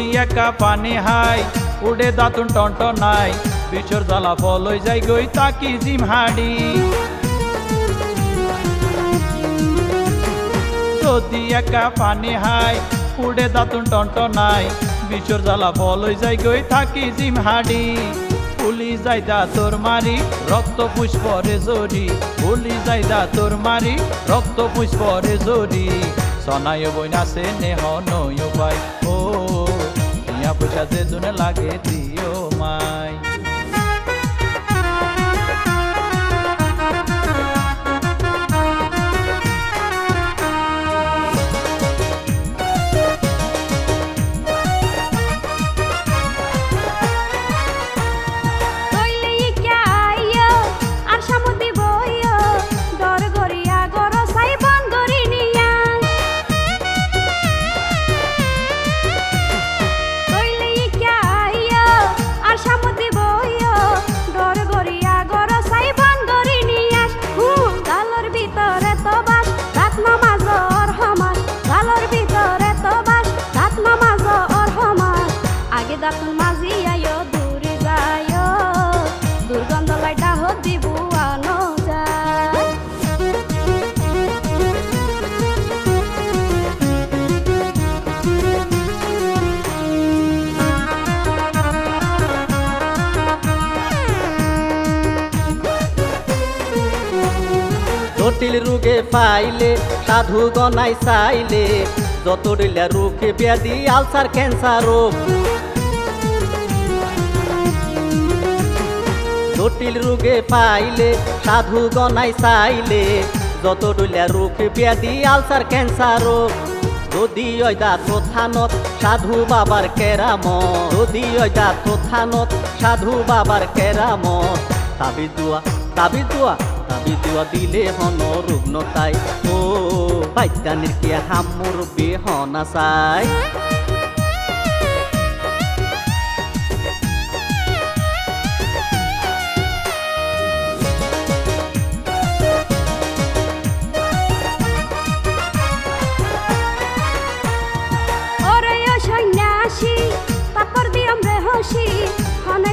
যদি একা পানি হাই, উড়ে দাঁতুন টন্ট নাই বিচর জ্বালা ফলই যাই গই তাকি জিম হাডি। যদি একা পানি হাই, উড়ে দাঁতুন টন্ট নাই বিচর জ্বালা ফলই যাই গই থাকি জিম হাডি। পুলি যাইদা তোর মারি, রক্ত পুষ্পরে জরি। পুলি যাইদা তোর মারি, রক্ত পুষ্পরে জরি। সনায় বইনাছে নেহ নয় পাই ও যে জনে লাগে দিও মাই। জটিল রোগে পাইলে, সাধু গনাই চাইলে, যত ডিলা রোগে ব্যাধি, আলসার, ক্যান্সার রোগ। জটিল রোগে পাইলে, সাধু গনাই চাইলে, যত ডইলা রোগ ব্যাধি, আলসার, ক্যান্সার রোগ। যদি ওইদা থানত সাধু বাবার কেরামত, যদি ওইদা থানত সাধু বাবার কেরামত তাবি দুয়া তাবি দুয়া। তাবি দুয়া দিলে হন রুগ্ন ও বাইদানির কে হামুর বেহনা চাই সন্ন্যাসী তারপর দিয়ম রে হসি হনে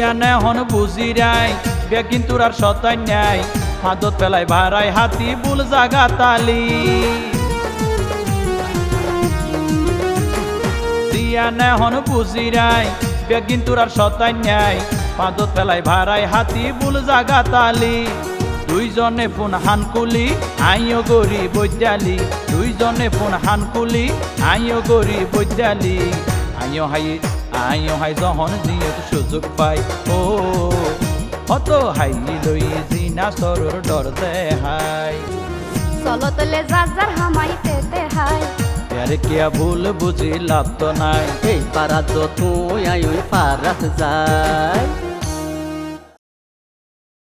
দিয়া নে হন বুঝি রাই বে কিন্তু আর সতাই নাই হাতত পেলাই ভাড়াই হাতি বুল জাগা তালি। দিয়া নে হন বুঝি রাই বে কিন্তু আর সতাই নাই হাতত পেলাই ভাড়াই হাতি বুল জাগা তালি। দুইজনে ফোন হানকুলি আইও গরি বৈদ্যালি। দুইজনে ফোন হানকুলি আইও গরি বৈদ্যালি। আইও হাই আই হাই যখন জিয়ত সুযোগ পাই ও অত হাই লই জিনা সরর ডর দে হাই ভুল বুঝি লাভ নাই এই পারা তো তুই আই ওই পারাত